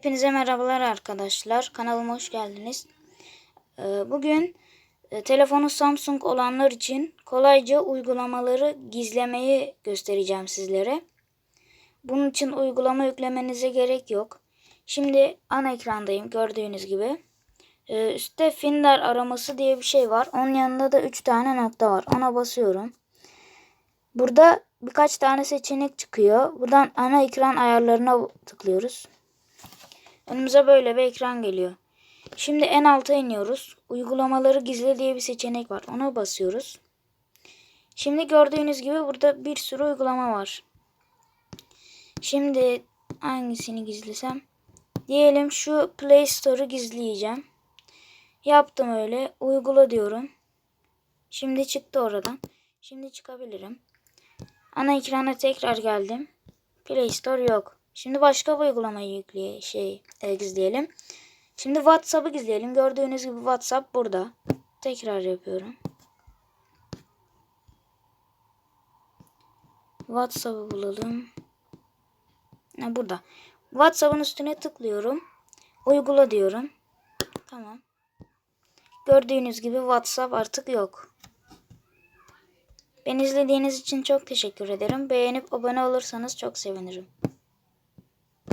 Hepinize merhabalar arkadaşlar. Kanalıma hoş geldiniz. Ee, Bugün e, telefonu Samsung olanlar için kolayca uygulamaları gizlemeyi göstereceğim sizlere. Bunun için uygulama yüklemenize gerek yok. Şimdi ana ekrandayım gördüğünüz gibi. Ee, Üstte Finder araması diye bir şey var. Onun yanında da 3 tane nokta var. Ona basıyorum. Burada birkaç tane seçenek çıkıyor. Buradan ana ekran ayarlarına tıklıyoruz. Önümüze böyle bir ekran geliyor. Şimdi en alta iniyoruz. Uygulamaları gizle diye bir seçenek var. Ona basıyoruz. Şimdi gördüğünüz gibi burada bir sürü uygulama var. Şimdi hangisini gizlesem? Diyelim şu Play Store'u gizleyeceğim. Yaptım öyle. Uygula diyorum. Şimdi çıktı oradan. Şimdi çıkabilirim. Ana ekrana tekrar geldim. Play Store yok. Şimdi başka bir uygulamayı yükleye şey e, gizleyelim. Şimdi WhatsApp'ı gizleyelim. Gördüğünüz gibi WhatsApp burada. Tekrar yapıyorum. WhatsApp'ı bulalım. Ha, burada. WhatsApp'ın üstüne tıklıyorum. Uygula diyorum. Tamam. Gördüğünüz gibi WhatsApp artık yok. Beni izlediğiniz için çok teşekkür ederim. Beğenip abone olursanız çok sevinirim.